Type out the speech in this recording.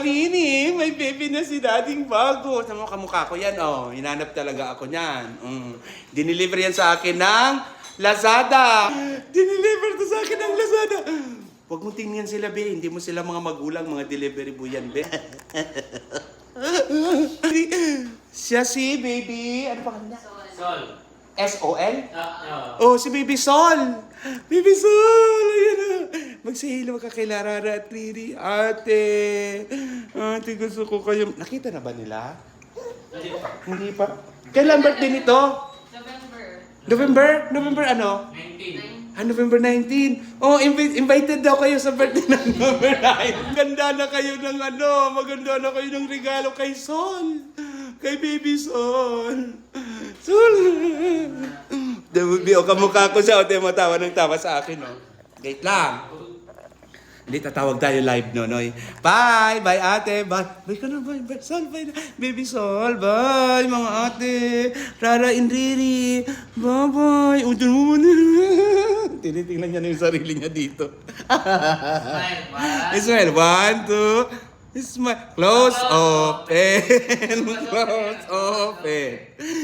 Rini, may baby na si dating bago. Sa mga kamukha ko yan, oh. Hinanap talaga ako niyan. Mm. Diniliver yan sa akin ng Lazada. Diniliver to sa akin ng Lazada. Huwag mong tingnan sila, be. Hindi mo sila mga magulang, mga delivery boy yan, be. Siya si baby, ano pa kanina? Sol. S-O-L? Ah, Oh, si Baby Sol! Baby Sol! Ayan na! Magsahilo ka kay Larara at Riri. Ate! Ate, gusto ko kayo... Nakita na ba nila? Hindi pa. Hindi pa. Kailan birthday nito? November. November? November ano? 19. Ah, November 19. Oh, invi- invited daw kayo sa birthday ng November 9. Ganda na kayo ng ano, maganda na kayo ng regalo kay Sol. Kay Baby Sol. Sol. Dabi, o kamukha ko siya, o tayo matawa ng tawa sa akin, oh. Wait lang. Hindi, tatawag tayo live, Nonoy. Bye! Bye, ate! Bye! Bye ka na, bye! Bye, Sol! Bye na! Baby Sol! Bye, mga ate! Rara and Riri! Bye-bye! Udon mo muna! Tinitingnan niya na yung sarili niya dito. Smile. One. Ismael, one, two... Smile. Close, open. Close, open.